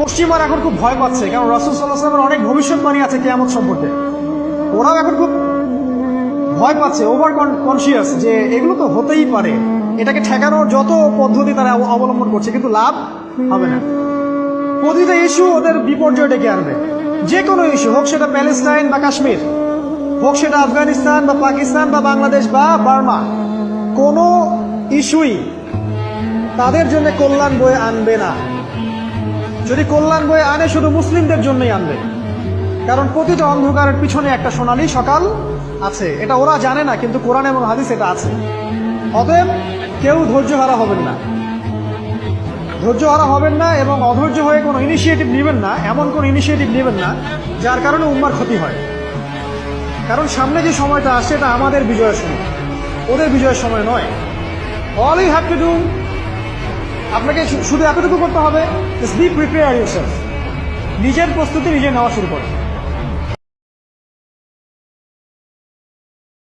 পশ্চিমার এখন খুব ভয় পাচ্ছে, কারণ রসুল সাল্লাহামের অনেক ভবিষ্যৎবাণী আছে কেয়ামত সম্পর্কে। ওরাও এখন খুব ভয় পাচ্ছে ওভার কনসিয়াস যে এগুলো তো হতেই পারে। এটাকে ঠেকানোর যত পদ্ধতি তারা অবলম্বন করছে, কিন্তু লাভ হবে না। প্রতিটা ইস্যু ওদের বিপর্যয় ডেকে আনবে। যে কোনো ইস্যু, হোক সেটা প্যালেস্টাইন বা কাশ্মীর, হোক সেটা আফগানিস্তান বা পাকিস্তান বা বাংলাদেশ বা বার্মা, কোনো ইস্যুই তাদের জন্য কল্যাণ বয়ে আনবে না। যদি কল্যাণ বয়ে আনে, শুধু মুসলিমদের জন্যই আনবে। কারণ প্রতিটা অন্ধকারের পিছনে একটা সোনালি সকাল আছে। এটা ওরা জানে না, কিন্তু কোরআন এবং হাদিস এটা আছে। অতএব কেউ ধৈর্য হারা হবেন না। ধৈর্য হারা হবেন না এবং অধৈর্য হয়ে কোনো ইনিশিয়েটিভ নেবেন না, এমন কোনো ইনিশিয়েটিভ নেবেন না, যার কারণে উম্মার ক্ষতি হয়। কারণ সামনে যে সময়টা আসছে, এটা আমাদের বিজয়ের সময়। ওদের বিজয়ের সময় নয়। All you have to do আপনাকে শুধু এতটুকু করতে হবে নিজের প্রস্তুতি নিজে নেওয়া শুরু করুন।